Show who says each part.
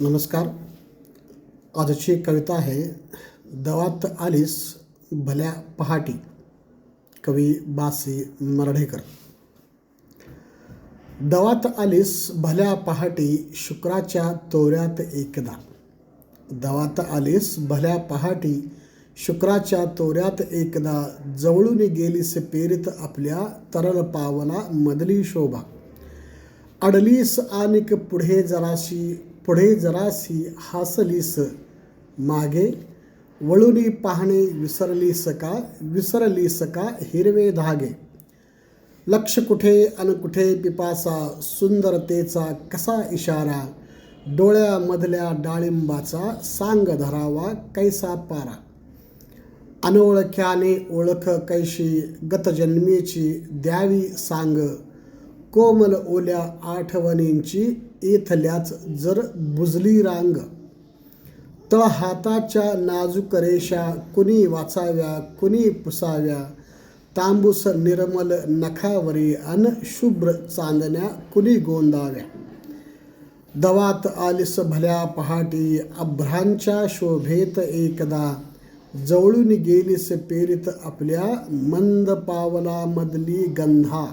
Speaker 1: नमस्कार. आजची कविता आहे दवात आलीस भल्या पहाटी. कवी बासी मराठेकर. दवात आलीस भल्या पहाटी शुक्राच्या तोऱ्यात एकदा. दवात आलीस भल्या पहाटी शुक्राच्या तोऱ्यात एकदा. जवळून गेलीस पेरीत आपल्या तरल पावला मधली शोभा. अडलीस आणिक पुढे जराशी पुढे जरासी हासलीस. मागे वळूनी पाहणे विसरली सका विसरली का हिरवे धागे? लक्ष कुठे अन कुठे पिपासा सुंदरतेचा कसा इशारा? डोळ्यामधल्या डाळिंबाचा सांग धरावा कैसा पारा? अनोळख्याने ओळख कैशी? गतजन्मीची द्यावी सांग. कोमल ओल्या आठवणींची इथल्याच जर बुजली रांग. तळ हाताच्या नाजूक रेषा कुणी वाचाव्या कुणी पुसाव्या. तांबूस निर्मल नखावरी अन शुभ्र चांदण्या कुणी गोंदाव्या. दवात आलिस भल्या पहाटी अभ्रांच्या शोभेत एकदा. जवळून गेलीस पेरीत आपल्या मंद पावलामधली गंधा.